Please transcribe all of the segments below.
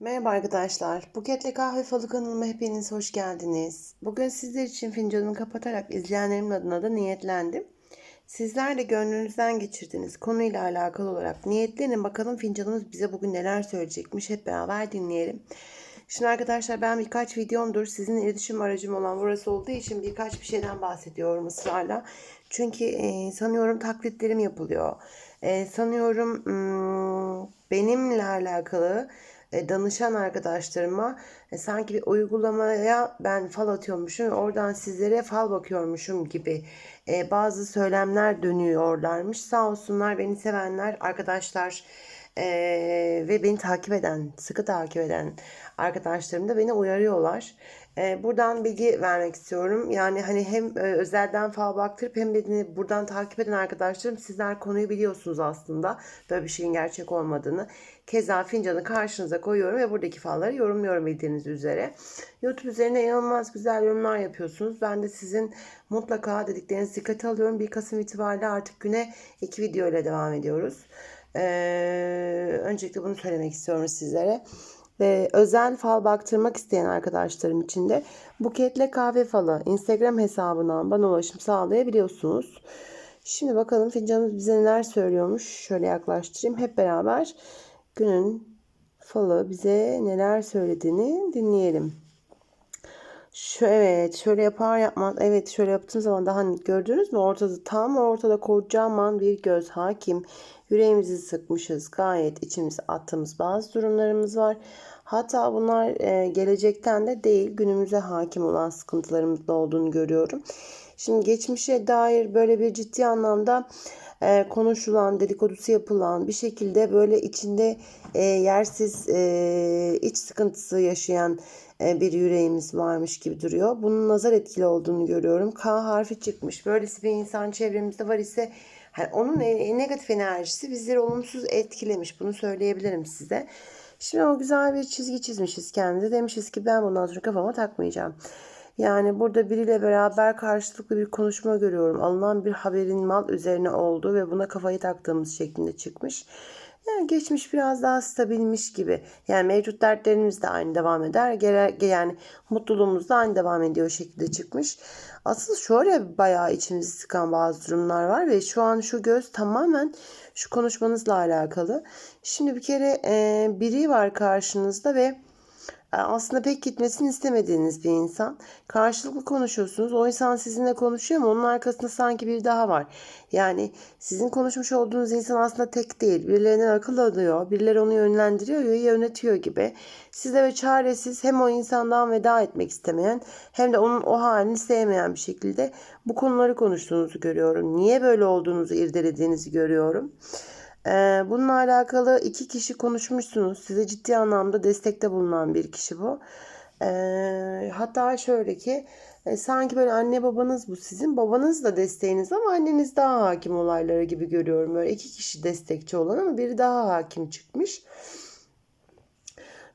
Merhaba arkadaşlar. Buketle Kahve Falı kanalıma hepiniz hoş geldiniz. Bugün sizler için fincanımı kapatarak izleyenlerim adına da niyetlendim. Sizler de gönlünüzden geçirdiğiniz konuyla alakalı olarak niyetlenin bakalım fincanımız bize bugün neler söyleyecekmiş hep beraber dinleyelim. Şimdi arkadaşlar ben birkaç videomdur sizin iletişim aracım olan burası olduğu için birkaç bir şeyden bahsediyorum ısrarla. Çünkü e, sanıyorum taklitlerim yapılıyor. E, sanıyorum hmm, benimle alakalı danışan arkadaşlarıma e, sanki bir uygulamaya ben fal atıyormuşum oradan sizlere fal bakıyormuşum gibi e, bazı söylemler dönüyorlarmış. Sağ olsunlar beni sevenler arkadaşlar e, ve beni takip eden, sıkı takip eden arkadaşlarım da beni uyarıyorlar. E, buradan bilgi vermek istiyorum. Yani hani hem e, özelden fal baktırıp hem beni buradan takip eden arkadaşlarım sizler konuyu biliyorsunuz aslında. Böyle bir şeyin gerçek olmadığını. Keza fincanı karşınıza koyuyorum ve buradaki falları yorumluyorum bildiğiniz üzere. YouTube üzerine inanılmaz güzel yorumlar yapıyorsunuz. Ben de sizin mutlaka dediklerinizi dikkate alıyorum. 1 Kasım itibariyle artık güne iki video ile devam ediyoruz. Ee, öncelikle bunu söylemek istiyorum sizlere. Ve özel fal baktırmak isteyen arkadaşlarım için de Buketle Kahve Falı Instagram hesabından bana ulaşım sağlayabiliyorsunuz. Şimdi bakalım fincanımız bize neler söylüyormuş. Şöyle yaklaştırayım. Hep beraber günün falı bize neler söylediğini dinleyelim. Şu evet şöyle yapar yapmaz evet şöyle yaptığım zaman daha gördünüz mü ortada tam ortada kocaman bir göz hakim yüreğimizi sıkmışız gayet içimize attığımız bazı durumlarımız var hatta bunlar e, gelecekten de değil günümüze hakim olan sıkıntılarımız da olduğunu görüyorum şimdi geçmişe dair böyle bir ciddi anlamda e, konuşulan, dedikodusu yapılan bir şekilde böyle içinde e, yersiz e, iç sıkıntısı yaşayan bir yüreğimiz varmış gibi duruyor. Bunun nazar etkili olduğunu görüyorum. K harfi çıkmış. Böylesi bir insan çevremizde var ise yani onun e, negatif enerjisi bizleri olumsuz etkilemiş. Bunu söyleyebilirim size. Şimdi o güzel bir çizgi çizmişiz kendimize. Demişiz ki ben bundan sonra kafama takmayacağım. Yani burada biriyle beraber karşılıklı bir konuşma görüyorum. Alınan bir haberin mal üzerine olduğu ve buna kafayı taktığımız şeklinde çıkmış. Yani geçmiş biraz daha stabilmiş gibi. Yani mevcut dertlerimiz de aynı devam eder. Yani mutluluğumuz da aynı devam ediyor şekilde çıkmış. Asıl şöyle bayağı içimizi sıkan bazı durumlar var ve şu an şu göz tamamen şu konuşmanızla alakalı. Şimdi bir kere biri var karşınızda ve aslında pek gitmesini istemediğiniz bir insan. Karşılıklı konuşuyorsunuz. O insan sizinle konuşuyor ama onun arkasında sanki bir daha var. Yani sizin konuşmuş olduğunuz insan aslında tek değil. Birilerinden akıl alıyor. Birileri onu yönlendiriyor ya yönetiyor gibi. Siz de ve çaresiz hem o insandan veda etmek istemeyen hem de onun o halini sevmeyen bir şekilde bu konuları konuştuğunuzu görüyorum. Niye böyle olduğunuzu irdelediğinizi görüyorum. Ee, bununla alakalı iki kişi konuşmuşsunuz. Size ciddi anlamda destekte bulunan bir kişi bu. Ee, hatta şöyle ki e, sanki böyle anne babanız bu sizin. Babanız da desteğiniz ama anneniz daha hakim olaylara gibi görüyorum. Böyle iki kişi destekçi olan ama biri daha hakim çıkmış.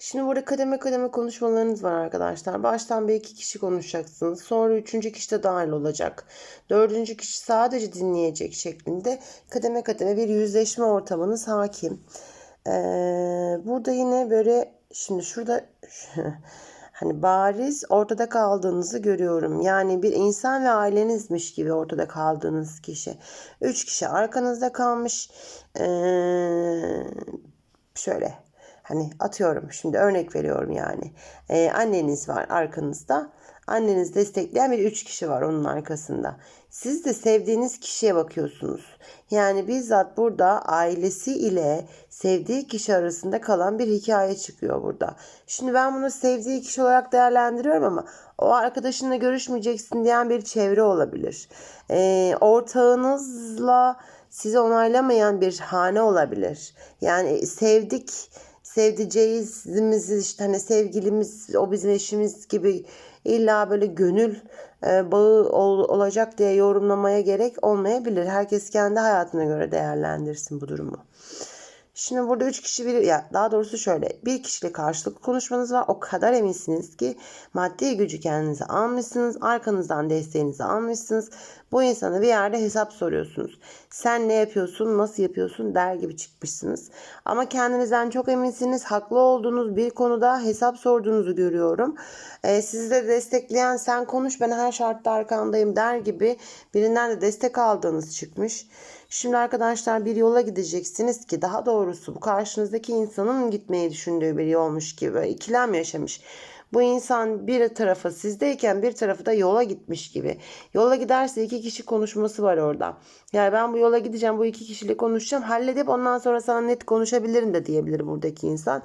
Şimdi burada kademe kademe konuşmalarınız var arkadaşlar. Baştan bir iki kişi konuşacaksınız. Sonra üçüncü kişi de dahil olacak. Dördüncü kişi sadece dinleyecek şeklinde kademe kademe bir yüzleşme ortamınız hakim. Ee, burada yine böyle şimdi şurada hani bariz ortada kaldığınızı görüyorum. Yani bir insan ve ailenizmiş gibi ortada kaldığınız kişi. Üç kişi arkanızda kalmış. Ee, şöyle Hani atıyorum şimdi örnek veriyorum yani. Ee, anneniz var arkanızda. Anneniz destekleyen bir üç kişi var onun arkasında. Siz de sevdiğiniz kişiye bakıyorsunuz. Yani bizzat burada ailesi ile sevdiği kişi arasında kalan bir hikaye çıkıyor burada. Şimdi ben bunu sevdiği kişi olarak değerlendiriyorum ama o arkadaşınla görüşmeyeceksin diyen bir çevre olabilir. Ee, ortağınızla sizi onaylamayan bir hane olabilir. Yani sevdik sevdiceğimiz işte hani sevgilimiz o bizim eşimiz gibi illa böyle gönül e, bağı ol, olacak diye yorumlamaya gerek olmayabilir. Herkes kendi hayatına göre değerlendirsin bu durumu. Şimdi burada üç kişi bir ya daha doğrusu şöyle bir kişiyle karşılıklı konuşmanız var. O kadar eminsiniz ki maddi gücü kendinize almışsınız. Arkanızdan desteğinizi almışsınız. Bu insana bir yerde hesap soruyorsunuz. Sen ne yapıyorsun, nasıl yapıyorsun der gibi çıkmışsınız. Ama kendinizden çok eminsiniz. Haklı olduğunuz bir konuda hesap sorduğunuzu görüyorum. Ee, sizi de destekleyen sen konuş ben her şartta arkandayım der gibi birinden de destek aldığınız çıkmış. Şimdi arkadaşlar bir yola gideceksiniz ki daha doğrusu bu karşınızdaki insanın gitmeyi düşündüğü bir yolmuş gibi ikilem yaşamış. Bu insan bir tarafa sizdeyken bir tarafı da yola gitmiş gibi. Yola giderse iki kişi konuşması var orada. Yani ben bu yola gideceğim bu iki kişiyle konuşacağım halledip ondan sonra sana net konuşabilirim de diyebilir buradaki insan.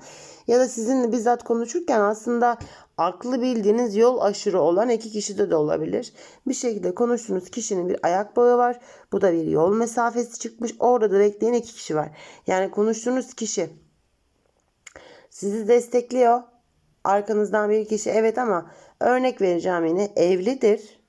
Ya da sizinle bizzat konuşurken aslında aklı bildiğiniz yol aşırı olan iki kişi de de olabilir. Bir şekilde konuştuğunuz kişinin bir ayak bağı var. Bu da bir yol mesafesi çıkmış. Orada da bekleyen iki kişi var. Yani konuştuğunuz kişi sizi destekliyor. Arkanızdan bir kişi evet ama örnek vereceğim yine evlidir.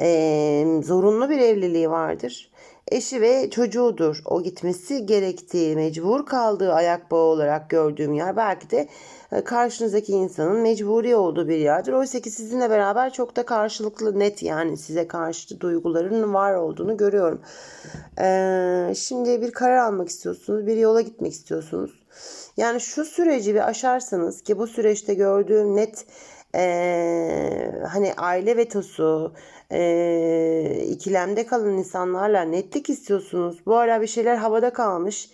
Ee, zorunlu bir evliliği vardır. Eşi ve çocuğudur. O gitmesi gerektiği, mecbur kaldığı ayak bağı olarak gördüğüm yer belki de e, karşınızdaki insanın mecburi olduğu bir yerdir. Oysa ki sizinle beraber çok da karşılıklı net yani size karşı duyguların var olduğunu görüyorum. Ee, şimdi bir karar almak istiyorsunuz, bir yola gitmek istiyorsunuz. Yani şu süreci bir aşarsanız ki bu süreçte gördüğüm net ee, hani aile vetosu, e, ikilemde kalan insanlarla netlik istiyorsunuz. Bu ara bir şeyler havada kalmış.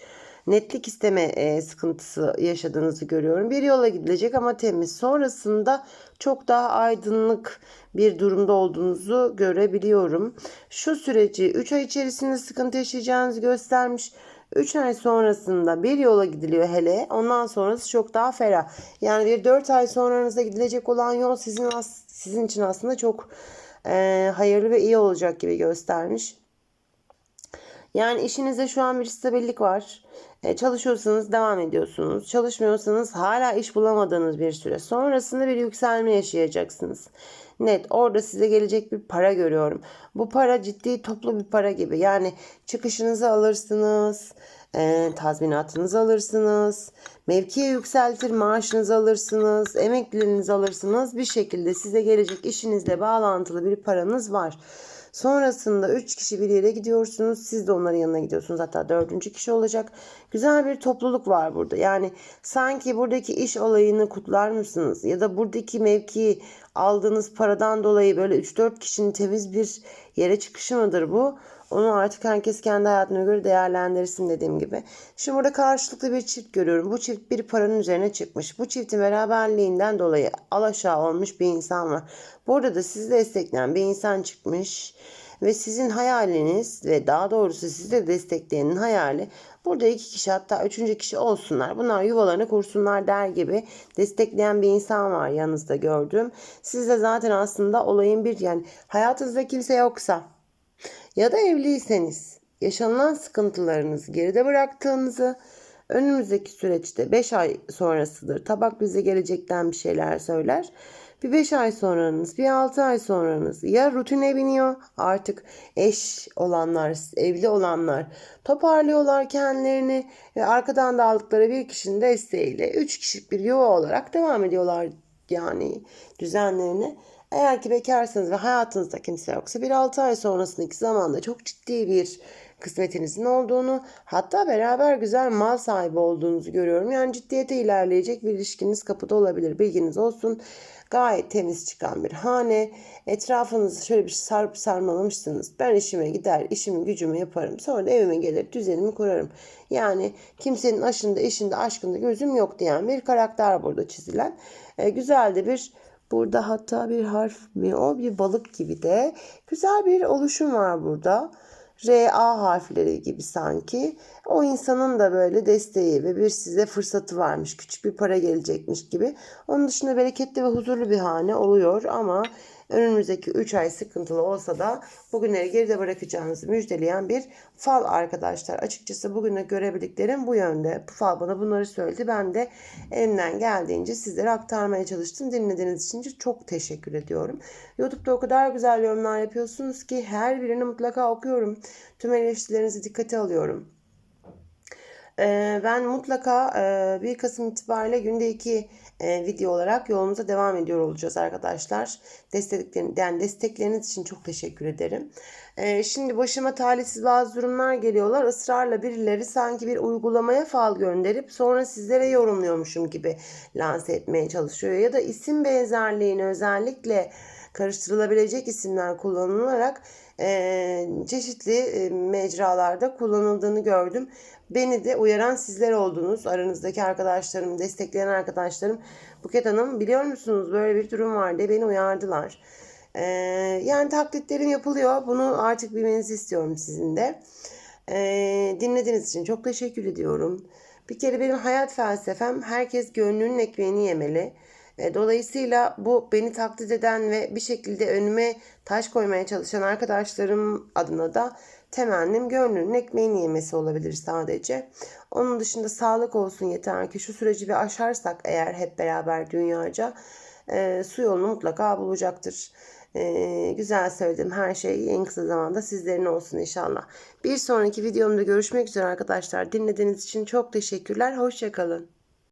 Netlik isteme e, sıkıntısı yaşadığınızı görüyorum. Bir yola gidilecek ama temiz. Sonrasında çok daha aydınlık bir durumda olduğunuzu görebiliyorum. Şu süreci 3 ay içerisinde sıkıntı yaşayacağınızı göstermiş. 3 ay sonrasında bir yola gidiliyor hele. Ondan sonrası çok daha ferah. Yani bir 4 ay sonranızda gidilecek olan yol sizin sizin için aslında çok e, hayırlı ve iyi olacak gibi göstermiş. Yani işinizde şu an bir stabillik var. E, çalışıyorsanız devam ediyorsunuz. Çalışmıyorsanız hala iş bulamadığınız bir süre. Sonrasında bir yükselme yaşayacaksınız. Net orada size gelecek bir para görüyorum. Bu para ciddi toplu bir para gibi. Yani çıkışınızı alırsınız, e, tazminatınızı alırsınız, mevkiye yükseltir maaşınızı alırsınız, emekliliğinizi alırsınız. Bir şekilde size gelecek işinizle bağlantılı bir paranız var. Sonrasında 3 kişi bir yere gidiyorsunuz. Siz de onların yanına gidiyorsunuz. Hatta dördüncü kişi olacak. Güzel bir topluluk var burada. Yani sanki buradaki iş olayını kutlar mısınız? Ya da buradaki mevki aldığınız paradan dolayı böyle 3-4 kişinin temiz bir yere çıkışı mıdır bu? Onu artık herkes kendi hayatına göre değerlendirsin dediğim gibi. Şimdi burada karşılıklı bir çift görüyorum. Bu çift bir paranın üzerine çıkmış. Bu çiftin beraberliğinden dolayı alaşağı olmuş bir insan var. Burada da sizi destekleyen bir insan çıkmış. Ve sizin hayaliniz ve daha doğrusu sizi de destekleyenin hayali burada iki kişi hatta üçüncü kişi olsunlar. Bunlar yuvalarını kursunlar der gibi destekleyen bir insan var yanınızda gördüm. Siz de zaten aslında olayın bir yani hayatınızda kimse yoksa ya da evliyseniz yaşanılan sıkıntılarınızı geride bıraktığınızı önümüzdeki süreçte 5 ay sonrasıdır. Tabak bize gelecekten bir şeyler söyler. Bir 5 ay sonranız, bir 6 ay sonranız ya rutine biniyor artık eş olanlar, evli olanlar toparlıyorlar kendilerini ve arkadan da aldıkları bir kişinin desteğiyle 3 kişilik bir yuva olarak devam ediyorlar yani düzenlerine. Eğer ki bekarsanız ve hayatınızda kimse yoksa bir 6 ay sonrasındaki zamanda çok ciddi bir kısmetinizin olduğunu hatta beraber güzel mal sahibi olduğunuzu görüyorum. Yani ciddiyete ilerleyecek bir ilişkiniz kapıda olabilir. Bilginiz olsun. Gayet temiz çıkan bir hane. Etrafınızı şöyle bir sarıp sarmalamışsınız. Ben işime gider, işimi gücümü yaparım. Sonra da evime gelir, düzenimi kurarım. Yani kimsenin aşında, işinde, aşkında gözüm yok diyen bir karakter burada çizilen. E, güzel de bir Burada hatta bir harf mi o bir balık gibi de güzel bir oluşum var burada. R, A harfleri gibi sanki. O insanın da böyle desteği ve bir size fırsatı varmış. Küçük bir para gelecekmiş gibi. Onun dışında bereketli ve huzurlu bir hane oluyor ama önümüzdeki 3 ay sıkıntılı olsa da bugünleri geride bırakacağınızı müjdeleyen bir fal arkadaşlar. Açıkçası bugüne görebildiklerim bu yönde. Bu fal bana bunları söyledi. Ben de elimden geldiğince sizlere aktarmaya çalıştım. Dinlediğiniz için çok teşekkür ediyorum. YouTube'da o kadar güzel yorumlar yapıyorsunuz ki her birini mutlaka okuyorum. Tüm eleştirilerinizi dikkate alıyorum. Ee, ben mutlaka e, 1 Kasım itibariyle günde 2 e, video olarak yolumuza devam ediyor olacağız arkadaşlar. Desteklerin, yani destekleriniz için çok teşekkür ederim. Ee, şimdi başıma talihsiz bazı durumlar geliyorlar. Israrla birileri sanki bir uygulamaya fal gönderip sonra sizlere yorumluyormuşum gibi lanse etmeye çalışıyor. Ya da isim benzerliğini özellikle karıştırılabilecek isimler kullanılarak e, çeşitli e, mecralarda kullanıldığını gördüm. Beni de uyaran sizler oldunuz. Aranızdaki arkadaşlarım, destekleyen arkadaşlarım. Buket Hanım biliyor musunuz böyle bir durum var diye beni uyardılar. E, yani taklitlerim yapılıyor. Bunu artık bilmenizi istiyorum sizin de. E, dinlediğiniz için çok teşekkür ediyorum. Bir kere benim hayat felsefem herkes gönlünün ekmeğini yemeli. E, Dolayısıyla bu beni taklit eden ve bir şekilde önüme taş koymaya çalışan arkadaşlarım adına da temennim gönlünün ekmeğini yemesi olabilir sadece. Onun dışında sağlık olsun yeter ki şu süreci bir aşarsak eğer hep beraber dünyaca e, su yolunu mutlaka bulacaktır. E, güzel söyledim her şey en kısa zamanda sizlerin olsun inşallah. Bir sonraki videomda görüşmek üzere arkadaşlar. Dinlediğiniz için çok teşekkürler. Hoşçakalın.